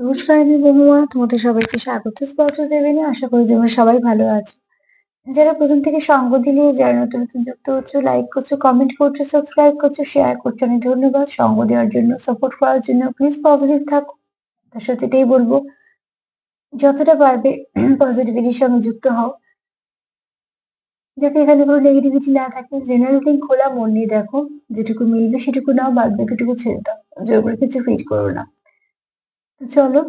নমস্কার, আমি বহুমা তোমাদের সবাইকে স্বাগত। স্পর্শ দেবেনি আশা করি তোমরা সবাই ভালো আছো। যারা প্রথম থেকে সঙ্গ দিলে, যারা নতুন নতুন যুক্ত হচ্ছে লাইক করছ কমেন্ট করছ সাবস্ক্রাইব করছ শেয়ার করছ, অনেক ধন্যবাদ। সঙ্গ দেওয়ার জন্য সাপোর্ট করার জন্য প্লিজ পজিটিভ থাকো। তার সাথে এটাই বলব, যতটা পারবে পজিটিভিটির সঙ্গে যুক্ত হও। যাতে এখানে কোনো নেগেটিভিটি না থাকে জেনারেলি খোলা মন নিয়ে দেখো, যেটুকু মিলবে সেটুকু নাও, বাদ বাকিটুকু ছেড়ে দাও। জোর করে কিছু ফিট করো না। চলো।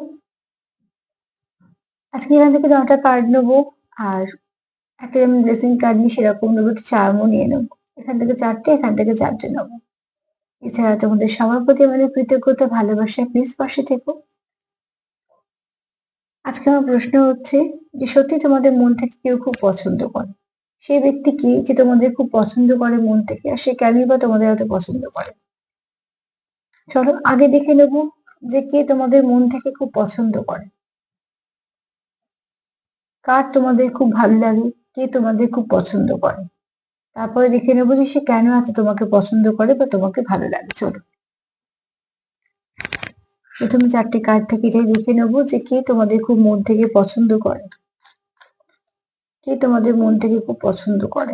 আজকে এখান থেকে নটা কার্ড নেব আর একটা যেমন ড্রেসিং কার্ড নিই সেরকম নেব, একটু চার্মও নিয়ে নেব। এখান থেকে চারটে, এখান থেকে চারটে নেব। এছাড়া তোমাদের সবার প্রতি আমাদের কৃতজ্ঞতা, ভালোবাসা প্লিজ পাশে থেকো। আজকে আমার প্রশ্ন হচ্ছে যে সত্যি তোমাদের মন থেকে কেউ খুব পছন্দ করে? সেই ব্যক্তি কি যে তোমাদের খুব পছন্দ করে মন থেকে? আর সে কেনই বা তোমাদের এত পছন্দ করে? চলো, আগে দেখে নেব যে কে তোমাদের মন থেকে খুব পছন্দ করে। কার তোমাদের খুব ভালো লাগে, কে তোমাদের খুব পছন্দ করে। তারপরে দেখে নেব যে সে কেন এত তোমাকে পছন্দ করে বা তোমাকে ভালো লাগে। চলো। প্রথমে চারটে কার্ড থেকে এটাই দেখে নেব যে কে তোমাদের খুব মন থেকে পছন্দ করে। কে তোমাদের মন থেকে খুব পছন্দ করে।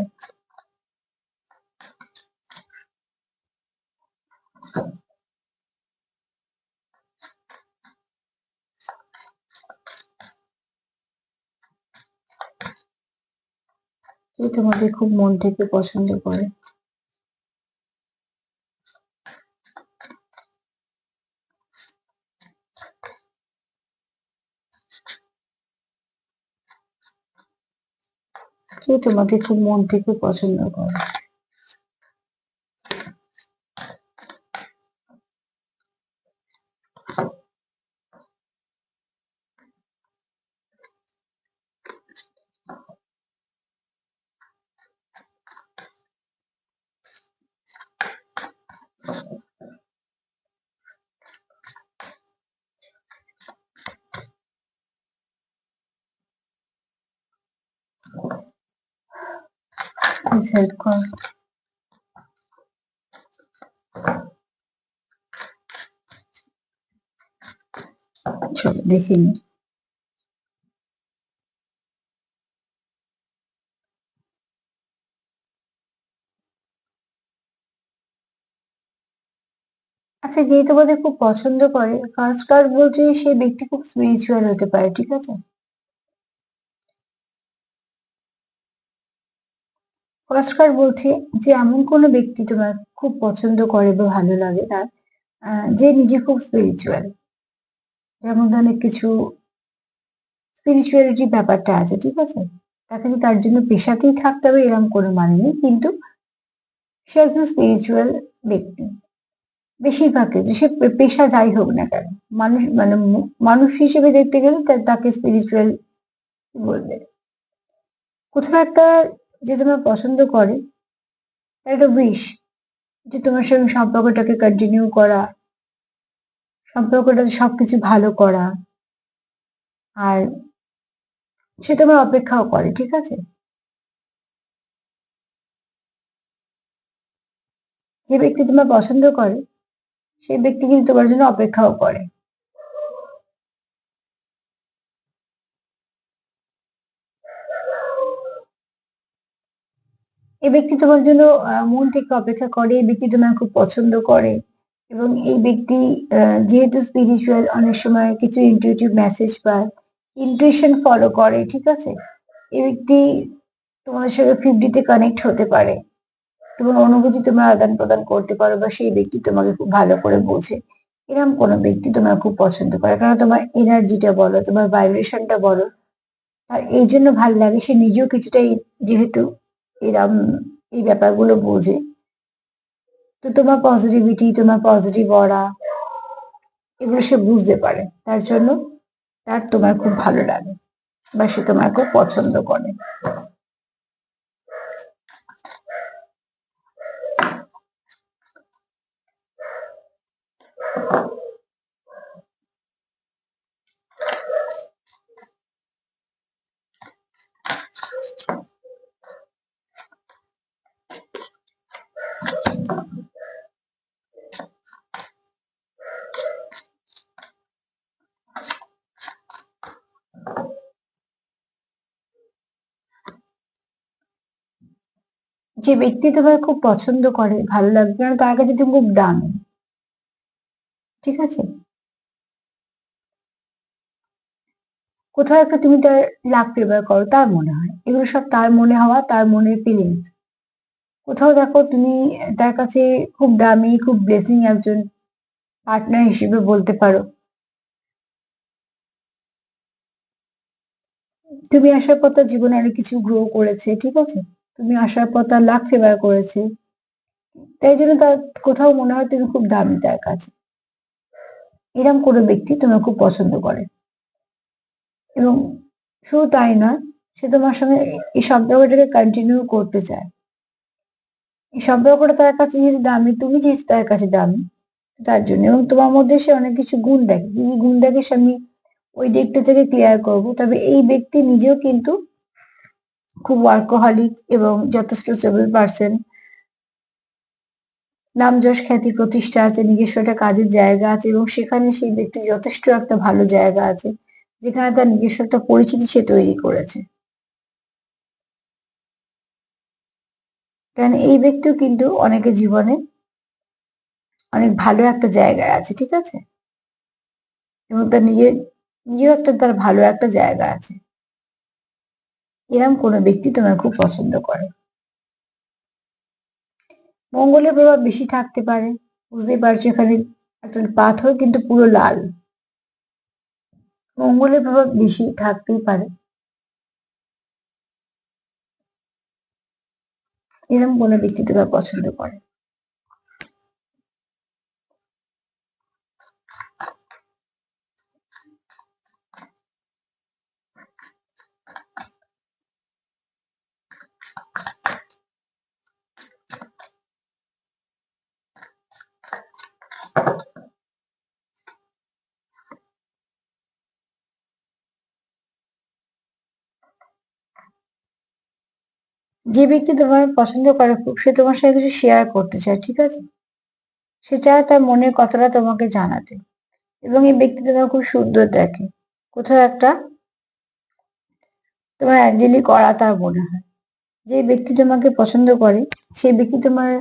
কে তোমাদের খুব মন থেকে পছন্দ করে। কে তোমাদের খুব মন থেকে পছন্দ করে। হেল্প কর চলো আচ্ছা যে তোমাদের খুব পছন্দ করে ফার্স্ট কার্ড বলছে সেই ব্যক্তি খুব স্পিরিচুয়াল হতে পারে, ঠিক আছে? কার্ড বলছে যে, এমন কোনো ব্যক্তি তোমার খুব পছন্দ করে বা ভালো লাগে তার যে নিজে খুব স্পিরিচুয়াল যেমন অনেক কিছু স্পিরিচুয়ালিটি ব্যাপারটা আছে, ঠিক আছে? তাকে যে তার জন্য পেশাতেই থাকতে হবে এরকম কোনো মানে নেই, কিন্তু সে একজন স্পিরিচুয়াল ব্যক্তি। বেশিরভাগ ক্ষেত্রে সে পেশা যাই হোক না কেন, মানুষ মানে মানুষ হিসেবে দেখতে গেলে তাকে স্পিরিচুয়াল বলবে। কোথাও একটা যে তোমার পছন্দ করে একটা উইশ যে তোমার সঙ্গে সম্পর্কটাকে কন্টিনিউ করা, সম্পর্কটা সবকিছু ভালো করা, আর সে তোমার অপেক্ষাও করে, ঠিক আছে? যে ব্যক্তি তোমার পছন্দ করে, সেই ব্যক্তি কিন্তু তোমার জন্য অপেক্ষাও করে। এই ব্যক্তি তোমার জন্য মন থেকে অপেক্ষা করে, এই ব্যক্তি তোমার খুব পছন্দ করে। এবং এই ব্যক্তি যেহেতু স্পিরিচুয়াল অনেক সময় কিছু ইন্টুইটিভ মেসেজ পায় ইন্টুইশন ফলো করে, ঠিক আছে? এই ব্যক্তি তোমাদের সঙ্গে ফিফটিতে কানেক্ট হতে পারে। তোমার অনুভূতি তোমরা আদান প্রদান করতে পারো বা সেই ব্যক্তি তোমাকে খুব ভালো করে বোঝে। এরকম কোনো ব্যক্তি তোমার খুব পছন্দ করে। কারণ তোমার এনার্জিটা বলো, তোমার ভাইব্রেশনটা বলো আর এই জন্য ভালো লাগে, সে নিজেও কিছুটা যেহেতু এরম এই ব্যাপারগুলো বোঝে। তো তোমার পজিটিভিটি তোমার পজিটিভ অরা এগুলো সে বুঝতে পারে। তার জন্য তার তোমার খুব ভালো লাগে বা সে তোমার খুব পছন্দ করে। যে ব্যক্তি তোমার খুব পছন্দ করে, ভালো লাগবে কারণ তার কাছে তুমি খুব দামি। ঠিক আছে? কোথাও একটা তুমি তার লাভ ফেভার করো, তার মনে হয়। এগুলো সব তার মনে হওয়া, তার মনের ফিলিংস কোথাও দেখো তুমি তার কাছে খুব দামি, খুব ব্লেসিং একজন পার্টনার হিসেবে বলতে পারো। তুমি আসার পর তার জীবনে অনেক কিছু গ্রো করেছে, ঠিক আছে? তুমি আসার পর তার লাখ ফেভার করেছে। তাই জন্য তার কোথাও মনে হয় তুমি খুব দামি তার কাছে। এরকম কোনো ব্যক্তি তোমার খুব পছন্দ করে। এবং শুধু তাই নয়, সে তোমার সঙ্গে এই সম্পর্কটাকে কন্টিনিউ করতে চায়। এই সম্পর্কটা তার কাছে যেহেতু দামি, তুমি যেহেতু তার কাছে দামি, তার জন্য। এবং তোমার মধ্যে সে অনেক কিছু গুণ দেখে। কি গুণ দেখে সে আমি ওই দিকটা থেকে ক্লিয়ার করব। তবে এই ব্যক্তি নিজেও কিন্তু খুব ওয়ার্কোহলিক এবং যথেষ্ট স্টেবল পার্সন নাম যশ খ্যাতি প্রতিষ্ঠা আছে, নিজস্ব একটা কাজের জায়গা আছে এবং সেখানে সেই ব্যক্তি যথেষ্ট একটা ভালো জায়গা আছে, যেখানে তার নিজস্ব একটা পরিচিতি সে তৈরি করেছে। কারণ এই ব্যক্তিও কিন্তু অনেকে জীবনে অনেক ভালো একটা জায়গায় আছে, ঠিক আছে? এবং তার নিজের, নিজেও একটা তার ভালো একটা জায়গা আছে। এরম কোনো ব্যক্তি তোমার খুব পছন্দ করে। মঙ্গলের প্রভাব বেশি থাকতে পারে। বুঝতেই পারছ এখানে একটা পাথর কিন্তু পুরো লাল। মঙ্গলের প্রভাব বেশি থাকতেই পারে। এরম কোনো ব্যক্তি তোমার পছন্দ করে। যে ব্যক্তি তোমার পছন্দ করে খুব সে তোমার সাথে কিছু শেয়ার করতে চায়, ঠিক আছে? সে চায় তার মনের কথাটা তোমাকে জানাতে। এবং এই ব্যক্তি তোমার খুব সুন্দর দেখে। কোথাও একটা তোমার অ্যাঞ্জেলি করা তার মনে হয়। যে ব্যক্তি তোমাকে পছন্দ করে, সেই ব্যক্তি তোমার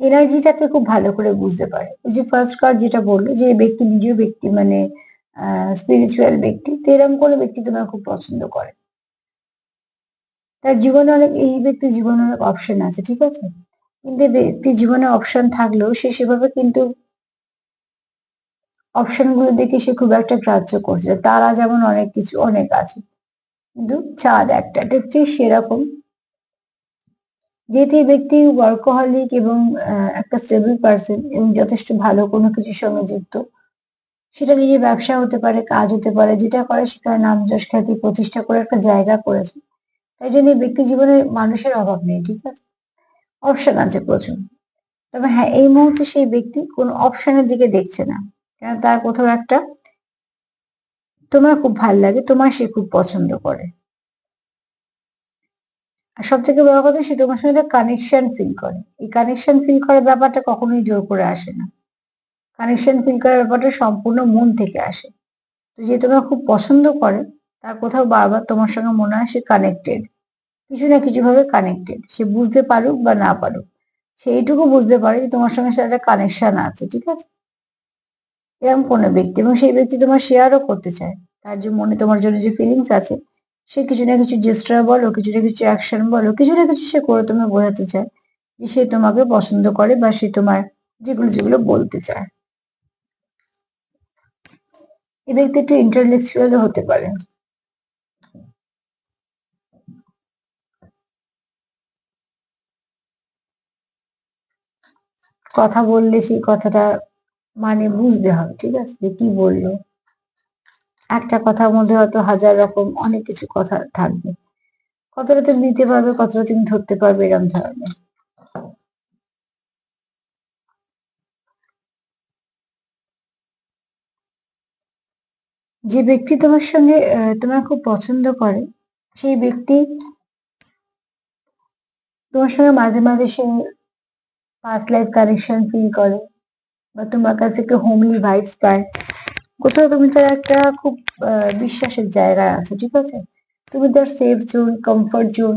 এনার্জিটাকে খুব ভালো করে বুঝতে পারে। ওই যে ফার্স্ট কার্ড যেটা বলল যে ব্যক্তি নিজেও ব্যক্তি মানে স্পিরিচুয়াল ব্যক্তি, তো এরকম কোনো ব্যক্তি তোমার খুব পছন্দ করে। তার জীবনে অনেক, এই ব্যক্তির জীবনে অনেক অপশন আছে, ঠিক আছে? কিন্তু ব্যক্তির জীবনে অপশন থাকলেও সে সেভাবে কিন্তু অপশনগুলো দেখে সে খুব একটা গ্রাহ্য করছে তারা যেমন অনেক কিছু, অনেক আছে। কিন্তু চাঁদ একটা হচ্ছে সেরকম যেহেতু ব্যক্তি ওয়ার্কোহলিক এবং একটা স্টেবল পার্সন এবং যথেষ্ট ভালো কোনো কিছুর সঙ্গে যুক্ত, সেটা নিজের ব্যবসা হতে পারে, কাজ হতে পারে, যেটা করে সেখানে নাম যশ খ্যাতি প্রতিষ্ঠা করে একটা জায়গা করেছে। তাই জন্য এই ব্যক্তি জীবনে মানুষের অভাব নেই, ঠিক আছে? অপশন আছে প্রচুর। তবে হ্যাঁ এই মুহূর্তে সেই ব্যক্তি কোন অপশনের দিকে দেখছে না। কেন? তার কোথাও একটা, তোমার খুব ভালো লাগে, তোমার সে খুব পছন্দ করে। আর সব থেকে বড় কথা, সে তোমার সঙ্গে কানেকশন ফিল করে। এই কানেকশন ফিল করার ব্যাপারটা কখনোই জোর করে আসে না। কানেকশন ফিল করার ব্যাপারটা সম্পূর্ণ মন থেকে আসে। তো যে তোমার খুব পছন্দ করে, তার কোথাও বারবার তোমার সঙ্গে মনে হয় সে কানেক্টেড কিছু না কিছু ভাবে কানেক্টেড সে বুঝতে পারুক বা না পারুক, সে এইটুকু বুঝতে পারে যে তোমার সঙ্গে একটা কানেকশন আছে, ঠিক আছে? এরকম কোনো ব্যক্তি এবং সেই ব্যক্তি তোমার শেয়ারও করতে চায়। তার যে মনে তোমার জন্য যে ফিলিংস আছে সে কিছু না কিছু জেস্টার বলো, কিছু না কিছু অ্যাকশন বলো, কিছু না কিছু সে করে তোমায় বোঝাতে চায় যে সে তোমাকে পছন্দ করে বা সে তোমার যেগুলো যেগুলো বলতে চায়। এ ব্যক্তি একটু ইন্টারলেকচুয়ালও হতে পারে। কথা বললে সেই কথাটা মানে বুঝতে হবে, ঠিক আছে? কি বলল? একটা কথার মধ্যে হয়তো হাজার রকম অনেক কিছু কথা থাকবে। কতটা তুমি নিতে পারবে, কতটা তুমি ধরতে পারবে এরকম ধরনের। যে ব্যক্তি তোমার সঙ্গে তোমার খুব পছন্দ করে, সেই ব্যক্তি তোমার সঙ্গে মাঝে মাঝে সে পাস্ট লাইফ কানেকশন ফিল করে বা তোমার কাছ থেকে হোমলি ভাইবস পায়। কোথাও তুমি তার একটা খুব বিশ্বাসের জায়গায় আছো, ঠিক আছে? তুমি তার সেফ জোন কমফর্ট জোন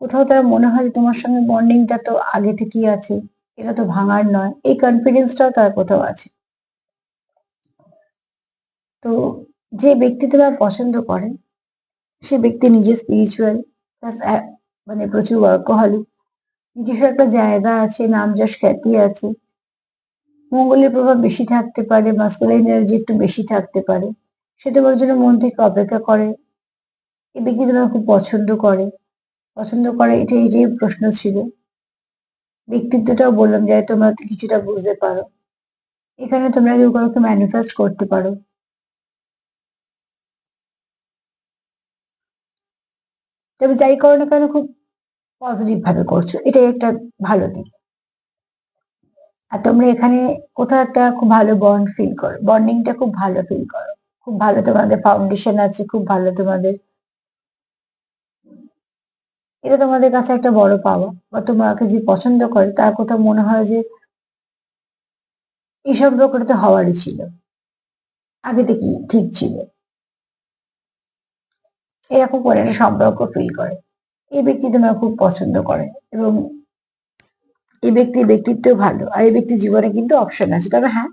কোথাও তার মনে হয় তোমার সঙ্গে বন্ডিংটা তো আগে থেকেই আছে, এটা তো ভাঙার নয়, এই কনফিডেন্সটাও তার কোথাও আছে। তো যে ব্যক্তি তোমার পছন্দ করে, সে ব্যক্তি নিজে স্পিরিচুয়াল প্লাস মানে প্রচুর ওয়ার্কহলিক নিজস্ব একটা জায়গা আছে নাম যশ খ্যাতি আছে মঙ্গলের প্রভাব বেশি থাকতে পারে মাস্কুলাইন এনার্জি একটু বেশি থাকতে পারে। সে তোমার জন্য মন থেকে অপেক্ষা করে, এ ব্যক্তি তোমার খুব পছন্দ করে। পছন্দ করে এটা এটাই প্রশ্ন ছিল। ব্যক্তিত্বটাও বললাম যে তোমরা তো কিছুটা বুঝতে পারো। এখানে তোমরা কেউ কাউকে ম্যানিফেস্ট করতে পারো। তবে যাই করো না কেন, খুব পজিটিভ ভাবে করছ। এটাই একটা ভালো দিক। আর তোমরা এখানে কোথাও একটা খুব ভালো বন্ড ফিল করো। বন্ডিংটা খুব ভালো ফিল করো। খুব ভালো তোমাদের ফাউন্ডেশন আছে, খুব ভালো তোমাদের। এটা তোমাদের কাছে একটা বড় পাওয়া বা তোমাকে যে পছন্দ করে, তার কোথাও মনে হয় যে এই সম্পর্কটা তো হওয়ারই ছিল। আগে থেকে ঠিক ছিল। এরকম করে একটা সম্পর্ক ফিল করে। এই ব্যক্তি তোমার খুব পছন্দ করে এবং এই ব্যক্তির ব্যক্তিত্ব ভালো আর এই ব্যক্তির জীবনে কিন্তু অপশন আছে। তবে হ্যাঁ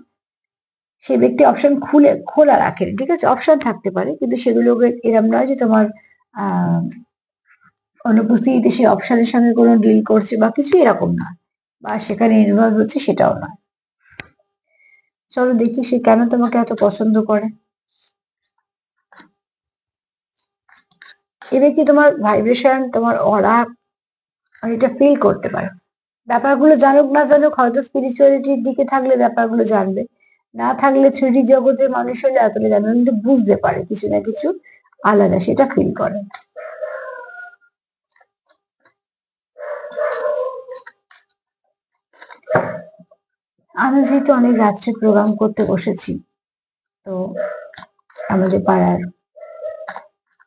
সেই ব্যক্তি অপশন খুলে, খোলা রাখেন, ঠিক আছে? অপশন থাকতে পারে, কিন্তু সেগুলোকে এরম নয় যে তোমার, আহ, অনুপস্থিতিতে সেই অপশনের সঙ্গে কোনো ডিল করছে বা কিছু এরকম না বা সেখানে ইনভলভ হচ্ছে সেটাও নয় চলো দেখি সে কেন তোমাকে এত পছন্দ করে। এ ব্যক্তি তোমার ভাইব্রেশন তোমার অরা এটা ফিল করতে পারে। ব্যাপারগুলো জানুক না জানুক, হয়তো স্পিরিচুয়ালিটির দিকে থাকলে ব্যাপারগুলো জানবে। না থাকলে থ্রিডি জগতের মানুষ হলে এতটা জানবে কিন্তু বুঝতে পারে কিছু না কিছু আলাদা সেটা ফিল করে। আমি যেহেতু অনেক রাত্রে প্রোগ্রাম করতে বসেছি, তো আমাদের পাড়ার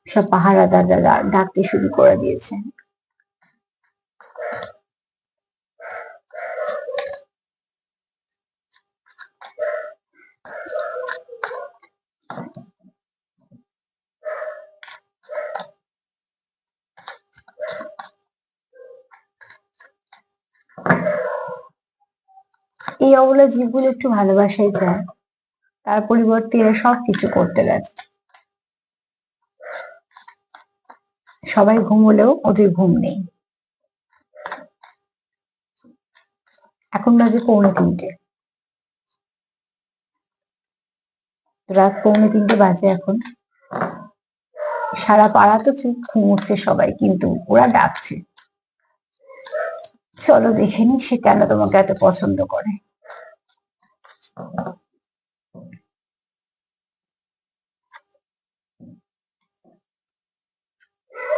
সব পাহারাদাররা ডাকতে শুরু করে দিয়েছে। এই অবলা জীবগুলো একটু ভালোবাসাই চায় তার পরিবর্তে এরা সবকিছু করতে গেছে। সবাই ঘুমলেও ওদের ঘুম নেই। এখন বাজে পৌনে তিনটে। রাত পৌনে তিনটে বাজে এখন। সারা পাড়া তো চুপ ঘুমোচ্ছে সবাই, কিন্তু ওরা ডাকছে। চলো দেখে নি সে কেন তোমাকে এত পছন্দ করে।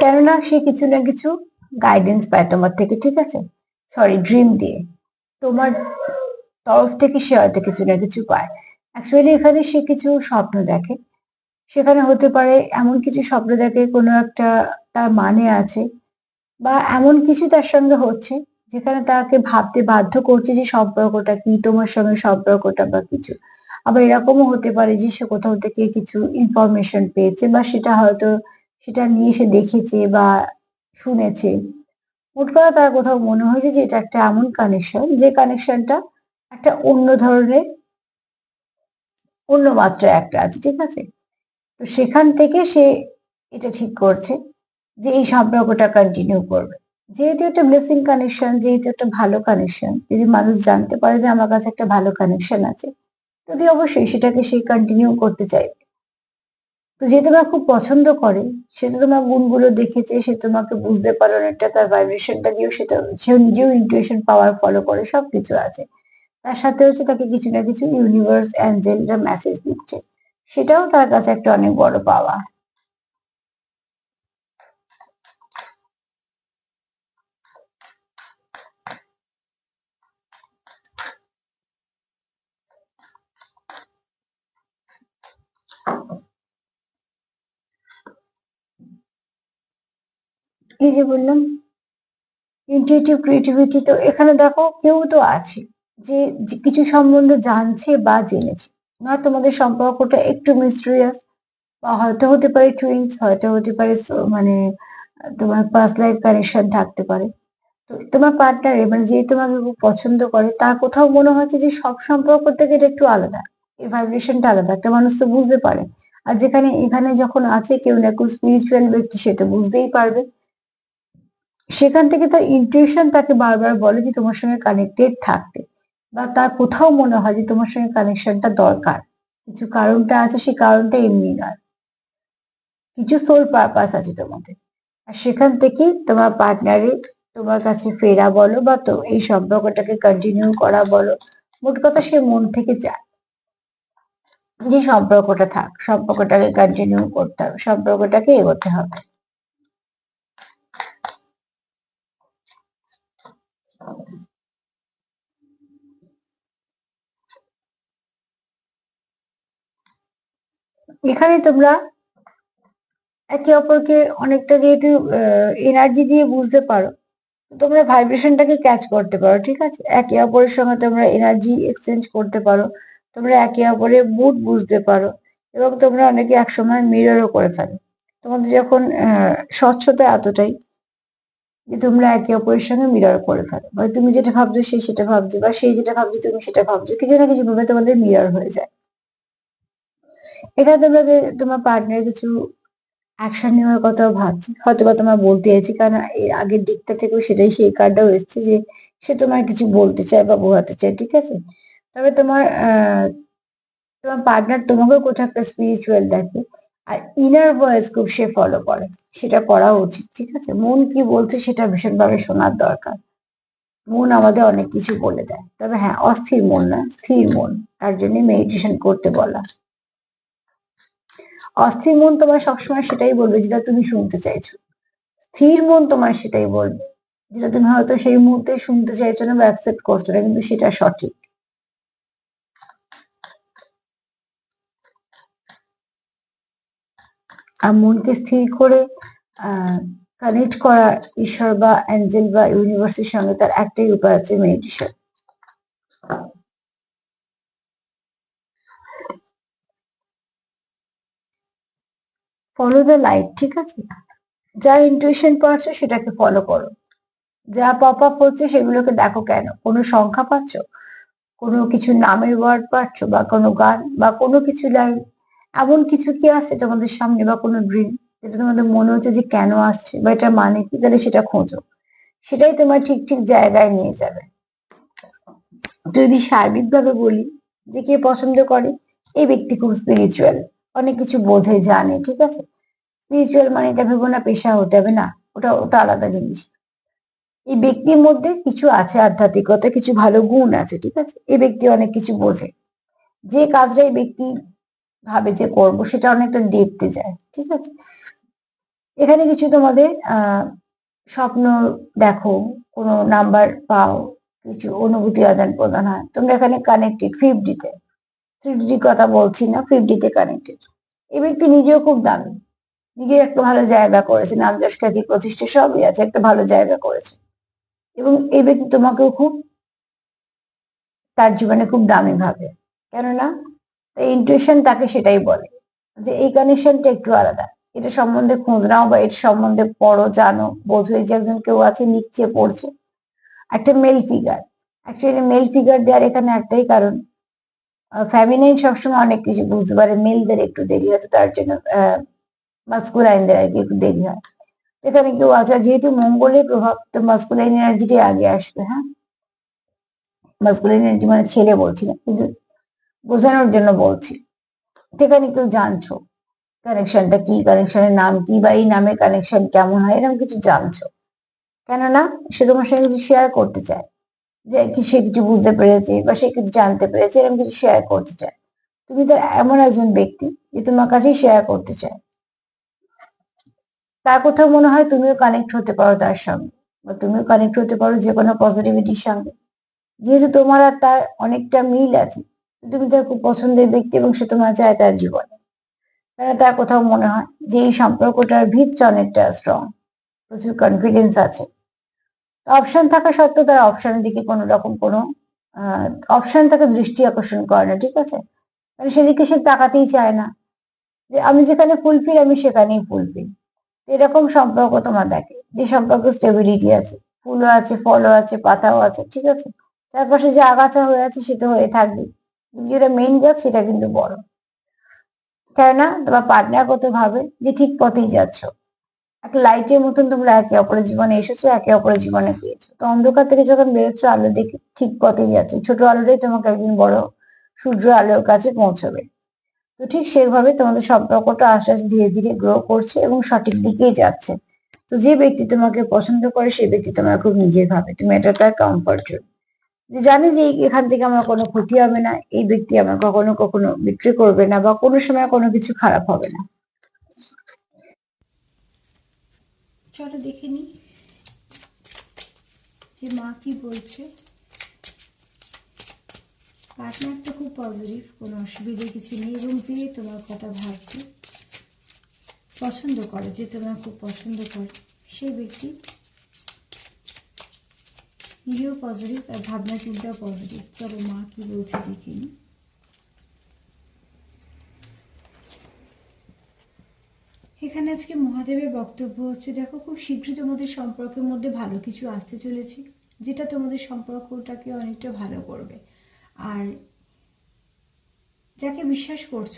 কেননা সে কিছু না কিছু গাইডেন্স পায় তোমার থেকে, ঠিক আছে? সরি ড্রিম দিয়ে। তোমার তরফ থেকে সে হয়তো কিছু না কিছু পায়। অ্যাকচুয়ালি এখানে সে কিছু স্বপ্ন দেখে। সেখানে হতে পারে এমন কিছু স্বপ্ন দেখে কোনো একটা তার মানে আছে বা এমন কিছু তার সঙ্গে হচ্ছে। যেখানে তাকে ভাবতে বাধ্য করছে যে সম্পর্কটা কি, তোমার সঙ্গে সম্পর্কটা বা কিছু। আবার এরকমও হতে পারে যে সে কোথাও থেকে কিছু ইনফরমেশন পেয়েছে বা সেটা হয়তো সেটা নিয়ে সে দেখেছে বা শুনেছে। মোট কথা তার কোথাও মনে হয়েছে যে এটা একটা এমন কানেকশন যে কানেকশনটা একটা অন্য ধরনের, অন্য মাত্রায় একটা আছে, ঠিক আছে? তো সেখান থেকে সে এটা ঠিক করছে যে এই সম্পর্কটা কন্টিনিউ করবে। যেহেতু একটা ব্লেসিং কানেকশন যেহেতু একটা ভালো কানেকশন যদি মানুষ জানতে পারে যে আমার কাছে একটা ভালো কানেকশন আছে, যদি অবশ্যই সেটাকে সে কন্টিনিউ করতে চাইবে। তো যে তোমার খুব পছন্দ করে, সে তো তোমার গুণগুলো দেখেছে, সে তোমাকে বুঝতে পারে অনেকটা, তার ভাইব্রেশনটা দিয়েও সেটা, সেও নিজেও ইন্টুয়েশন পাওয়ার ফলো করে, সবকিছু আছে। তার সাথে হচ্ছে তাকে কিছু না কিছু ইউনিভার্স অ্যাঞ্জেলরা মেসেজ দিচ্ছে। সেটাও তার কাছে একটা অনেক বড় পাওয়া। এই যে বললাম ইনটিউটিভ ক্রিয়েটিভিটি তো এখানে দেখো কেউ তো আছে, যে কিছু সম্বন্ধে জানছে বা জেনেছে। না, তোমাদের সম্পর্কটা একটু মিস্ট্রিয়াস বা হয়তো হতে পারে টুইন্স হয়তো হতে পারে মানে তোমার পাস্ট লাইফ কানেকশন থাকতে পারে। তো তোমার পার্টনার মানে যে তোমাকে খুব পছন্দ করে, তার কোথাও মনে হচ্ছে যে সব সম্পর্ক থেকে এটা একটু আলাদা এই ভাইব্রেশনটা আলাদা। একটা মানুষ তো বুঝতে পারে। আর যেখানে, এখানে যখন আছে, কেউ না কেউ স্পিরিচুয়াল ব্যক্তি, সে তো বুঝতেই পারবে। সেখান থেকে তার ইন্টুইশন তাকে বারবার বলে যে তোমার সঙ্গে কানেক্টেড থাকতে। বা তার কোথাও মনে হয় যে তোমার সঙ্গে কানেকশনটা দরকার। কিছু কারণটা আছে, সেই কারণটা এমনি নয়। কিছু সোল পারপাস আছে তোমাদের। আর সেখান থেকে তোমার পার্টনারের তোমার কাছে ফেরা বলো বা তো এই সম্পর্কটাকে কন্টিনিউ করা বলো, মোট কথা সে মন থেকে চায় যে সম্পর্কটা থাক, সম্পর্কটাকে কন্টিনিউ করতে হবে, সম্পর্কটাকে এগোতে হবে। এখানে তোমরা একে অপরকে অনেকটা যেহেতু এনার্জি দিয়ে বুঝতে পারো, তোমরা ভাইব্রেশনটাকে ক্যাচ করতে পারো, ঠিক আছে? একে অপরের সঙ্গে তোমরা এনার্জি এক্সচেঞ্জ করতে পারো, তোমরা একে অপরের মুড বুঝতে পারো এবং তোমরা অনেকে একসময় মিররও করে ফেলো তোমাদের যখন স্বচ্ছতা এতটাই যে তোমরা একে অপরের সঙ্গে মিরর করে ফেলো মানে তুমি যেটা ভাবছ সে সেটা ভাবছে বা সেই যেটা ভাবছে তুমি সেটা ভাবছ, কিছু না কিছু ভাবে তোমাদের মিরর হয়ে যায়। এখানে তোমরা তোমার পার্টনার কিছু অ্যাকশন নেওয়ার কথাও ভাবছি হয়তো বা তোমার বলতে চাইছি, কারণ এর আগের দিকটা থেকেও সেটাই সেই কার্ডটাও এসছে যে সে তোমার কিছু বলতে চায় বা বোঝাতে চায়, ঠিক আছে? তবে তোমার তোমার পার্টনার তোমাকেও কোথাও একটা স্পিরিচুয়াল দেখে, আর ইনার ভয়েস খুব সে ফলো করে, সেটা করা উচিত, ঠিক আছে? মন কি বলছে সেটা ভীষণভাবে শোনার দরকার। মন আমাদের অনেক কিছু বলে দেয়, তবে হ্যাঁ অস্থির মন না, স্থির মন, তার জন্য মেডিটেশন করতে বলা। অস্থির মন তোমার সবসময় সেটাই বলবে যেটা তুমি শুনতে চাইছো। স্থির মন তোমার সেটাই বলবে। যেটা তুমি হয়তো সেই মুহূর্তে শুনতে চাইছো না বা অ্যাকসেপ্ট করছ না, কিন্তু সেটা সঠিক। আর মনকে স্থির করে কানেক্ট করা ঈশ্বর বা অ্যাঞ্জেল বা ইউনিভার্সের সঙ্গে তার একটাই উপায় আছে মেডিটেশন ফলো দ্য লাইট ঠিক আছে? যা ইন্টুইশন পাচ্ছ সেটাকে ফলো করো। যা পপ আপ হচ্ছে সেগুলোকে দেখো কেন? কোনো সংখ্যা পাচ্ছ? কোনো কিছু নামের ওয়ার্ড পাচ্ছ বা কোনো গান বা কোনো কিছু লাইন এমন কিছু কি আসছে তোমাদের সামনে বা কোনো ড্রিম যেটা তোমাদের মনে হচ্ছে যে কেন আসছে বা এটা মানে কি? তাহলে সেটা খোঁজো। সেটাই তোমার ঠিক ঠিক জায়গায় নিয়ে যাবে। যদি সার্বিকভাবে বলি যে কে পছন্দ করে, এই ব্যক্তি খুব স্পিরিচুয়াল অনেক কিছু বোঝে, জানে, ঠিক আছে? স্পিরিচুয়াল মানে এটা ভেবো না, পেশা হতে হবে, না। ওটা ওটা আলাদা জিনিস। এই ব্যক্তির মধ্যে কিছু আছে আধ্যাত্মিকতা, কিছু ভালো গুণ আছে, ঠিক আছে? এই ব্যক্তি অনেক কিছু বোঝে। যে কাজটা এই ব্যক্তি ভাবে যে করব, সেটা অনেকটা ডেপতে যায়, ঠিক আছে? এখানে কিছু তোমাদের আহ স্বপ্ন দেখো, কোনো নাম্বার পাও, কিছু অনুভূতি আদান প্রদান হয়। তোমরা এখানে কানেক্টেড ফিফটিতে থ্রি কথা বলছি না ফিফটিতে কানেক্টেড এই ব্যক্তি নিজেও খুব দামি। নিজে একটা ভালো জায়গা করেছে নাম যশ খ্যাতি প্রতিষ্ঠা সবই আছে, একটা ভালো জায়গা করেছে। এবং এই ব্যক্তি তোমাকেও খুব, তার জীবনে খুব দামি ভাবে। কেননা ইন্টুইশন তাকে সেটাই বলে যে এই কানেকশনটা একটু আলাদা। এটা সম্বন্ধে খোঁজ নাও বা এর সম্বন্ধে পড়ো, জানো। বোঝো যে একজন কেউ আছে লিখছে পড়ছে। একটা male figure actually male figure দেওয়ার এখানে একটাই কারণ ফ্যামিনাইন সবসময় অনেক কিছু বুঝতে পারে মেলদের একটু দেরি হয়, তো তার জন্য মাস্কুলাইনদের আর কি একটু দেরি হয়। এখানে কেউ আছে, যেহেতু মঙ্গলের প্রভাব, তো মাস্কুলাইন এনার্জিটাই আগে আসবে হ্যাঁ? মাস্কুলাইন এনার্জি মানে ছেলে বলছি না, কিন্তু বোঝানোর জন্য বলছি। সেখানে কেউ জানছো কানেকশনটা কি কানেকশনের নাম কি, বা এই নামে কানেকশন কেমন হয়, এরকম কিছু জানছো। কেননা সে তোমার সঙ্গে কিছু শেয়ার করতে চায়। যে কি সে কিছু বুঝতে পেরেছে বা সে কিছু জানতে পেরেছে, এরকম কিছু শেয়ার করতে চায়। তুমি তো এমন একজন ব্যক্তি যে তোমার কাছেই শেয়ার করতে চায়। তার কোথাও মনে হয় তুমিও কানেক্ট হতে পারো তার সঙ্গে বা তুমিও কানেক্ট হতে পারো যে কোনো পজিটিভিটির সঙ্গে। যেহেতু তোমার আর তার অনেকটা মিল আছে তুমি তার খুব পছন্দের ব্যক্তি এবং সে তোমার চায় তার জীবনে। কারণ তার কোথাও মনে হয় যে এই সম্পর্কটার ভিতটা অনেকটা স্ট্রং প্রচুর কনফিডেন্স আছে। অপশন থাকা সত্ত্বেও তার অপশনের দিকে কোনো রকম কোনো অপশন তাকে দৃষ্টি আকর্ষণ করে না, ঠিক আছে? মানে সেদিকে সে তাকাতেই চায় না। যে আমি যেখানে ফুলফিল আমি সেখানেই ফুলফিল এরকম সম্পর্ক তোমার দেখে, যে সম্পর্ক স্টেবিলিটি আছে, ফুলও আছে, ফলও আছে, পাতাও আছে, ঠিক আছে? চারপাশে যে আগাছা হয়ে আছে সেটা হয়ে থাকবে যেটা মেইন গাছ, সেটা কিন্তু বড়। কেননা, তোমার পার্টনারগত ভাবে, যে ঠিক পথেই যাচ্ছ। একটা লাইটের মতন তোমরা একে অপরের জীবনে এসেছ একে অপরের জীবনে পেয়েছ তো অন্ধকার থেকে যখন বেরোচ্ছ আলো দেখে ঠিক পথেই যাচ্ছ। ছোট আলোটাই তোমাকে একদিন বড় সূর্য আলোর কাছে পৌঁছবে। তো ঠিক সেভাবে তোমাদের সম্পর্কটা আস্তে আস্তে ধীরে ধীরে গ্রো করছে এবং সঠিক দিকেই যাচ্ছে। তো যে ব্যক্তি তোমাকে পছন্দ করে সেই ব্যক্তি তোমার খুব নিজের ভাবে। তুমি এটা তার কমফর্ট জোন যে জানে যে এখান থেকে আমার কোনো ক্ষতি হবে না এই ব্যক্তি আমার কখনো কখনো বিক্রি করবে না বা কোনো সময় কোনো কিছু খারাপ হবে না। চলো দেখে নি যে মা কি বলছে। পার্টনারটা খুব পজিটিভ কোনো অসুবিধে কিছু নেই, এবং যে তোমার কথা ভাবছে, পছন্দ করে, যে তোমার খুব পছন্দ করে সেই ব্যক্তি নিজেও পজিটিভ আর ভাবনা চিন্তাও পজিটিভ চলো মা কি বলছে দেখে এখানে আজকে মহাদেবের বক্তব্য হচ্ছে, দেখো খুব শীঘ্রই তোমাদের সম্পর্কের মধ্যে ভালো কিছু আসতে চলেছে, যেটা তোমাদের সম্পর্কটাকে অনেকটা ভালো করবে। আর যাকে বিশ্বাস করছ,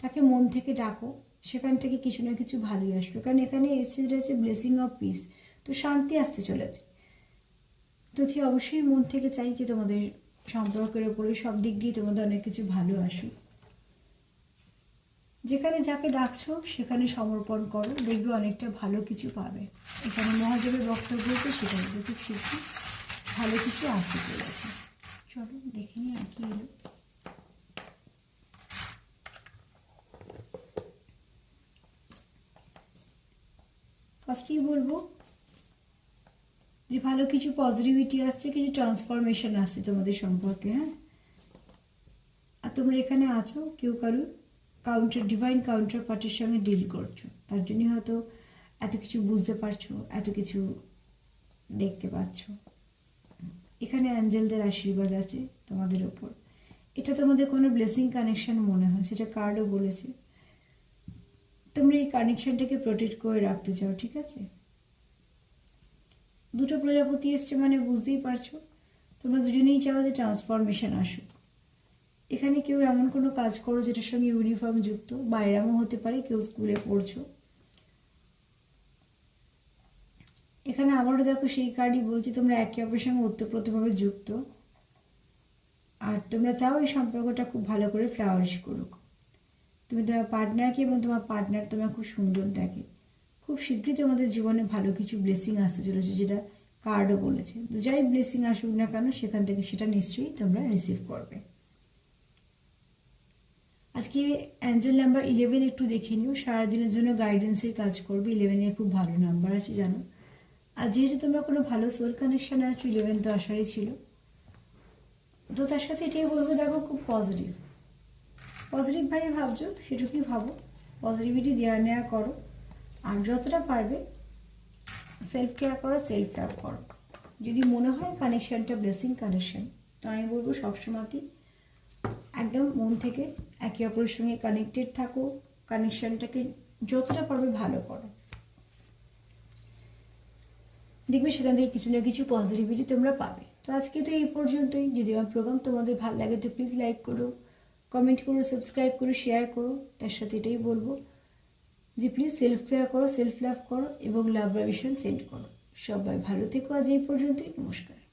তাকে মন থেকে ডাকো, সেখান থেকে কিছু না কিছু ভালোই আসবে। কারণ এখানে এসে রয়েছে ব্লেসিং অফ পিস তো শান্তি আসতে চলেছে। তো অবশ্যই মন থেকে চাই যে তোমাদের সম্পর্কের ওপরে সব দিক দিয়ে তোমাদের অনেক কিছু ভালো আসুক। যেখানে যাকে ডাকছো, সেখানে সমর্পণ করো, দেখবে অনেকটা ভালো কিছু পাবে। এখানে মহাদেবের বক্তব্য হচ্ছে সেখানে খুব শীঘ্রই ভালো কিছু আসতে চলেছে চলো, দেখে নিই আর কি এলো। ফার্স্টেই বলব যে ভালো কিছু পজিটিভিটি আসছে, কিছু ট্রান্সফরমেশন আসছে তোমাদের সম্পর্কে হ্যাঁ? আর তোমরা এখানে আছো, কেউ কারুর কাউন্টার ডিভাইন কাউন্টার পার্টির সঙ্গে ডিল করছ। তার জন্য হয়তো এত কিছু বুঝতে পারছ, এত কিছু দেখতে পাচ্ছ। এখানে অ্যাঞ্জেলদের আশীর্বাদ আছে তোমাদের ওপর। এটা তোমাদের কোনো ব্লেসিং কানেকশন মনে হয়, সেটা কার্ডও বলেছে। তোমরা এই কানেকশানটাকে প্রোটেক্ট করে রাখতে চাও, ঠিক আছে? দুটো প্রজাপতি এসছে মানে বুঝতেই পারছ। তোমরা দুজনেই চাও যে ট্রান্সফরমেশন আসুক। এখানে কেউ এমন কোনো কাজ করো যেটার সঙ্গে ইউনিফর্ম যুক্ত বা বাইরামও হতে পারে, কেউ স্কুলে পড়ছো। এখানে আবারও দেখো সেই কার্ডই বলছি, তোমরা একে অপরের সঙ্গে ওতপ্রোতভাবে যুক্ত। আর তোমরা চাও এই সম্পর্কটা খুব ভালো করে ফ্লাওয়ারিশ করুক। তুমি তোমার পার্টনারকে এবং তোমার পার্টনার তোমার খুব সুন্দর দেখে। খুব শীঘ্রই তোমাদের জীবনে ভালো কিছু ব্লেসিং আসতে চলেছে, যেটা কার্ডও বলেছে। তো যাই ব্লেসিং আসুক না কেন, সেখান থেকে সেটা নিশ্চয়ই তোমরা রিসিভ করবে। আজকে অ্যাঞ্জেল নাম্বার ইলেভেন একটু দেখে নিও। সারাদিনের জন্য গাইডেন্সের কাজ করবে। ইলেভেনের খুব ভালো নাম্বার আছে, জানো? আর যেহেতু তোমরা কোনো ভালো সোল কানেকশানে আছো ইলেভেন তো আসারই ছিল। তো তার সাথে এটাই বলব, দেখো খুব পজিটিভ পজিটিভ ভাবে ভাবছ? সেটুকুই ভাবো? পজিটিভিটি দেওয়া নেওয়া করো। আর যতটা পারবে সেলফ কেয়ার করো সেলফ লাভ করো। যদি মনে হয় কানেকশানটা ব্লেসিং কানেকশান তো আমি বলব সবসময়তেই একদম মন থেকে একে অপরের সঙ্গে কানেক্টেড থাকো কানেকশানটাকে যতটা পারবে ভালো করো। দেখবে সেখান থেকে কিছু না কিছু পজিটিভিটি তোমরা পাবে। তো আজকে তো এই পর্যন্তই। যদি আমার প্রোগ্রাম তোমাদের ভালো লাগে তো প্লিজ লাইক করো কমেন্ট করো সাবস্ক্রাইব করো শেয়ার করো। তার সাথে এটাই বলব যে প্লিজ সেলফ কেয়ার করো সেলফ লাভ করো এবং লাভ ভাইব্রেশন সেন্ড করো। সবাই ভালো থেকো আজ এই পর্যন্তই। নমস্কার।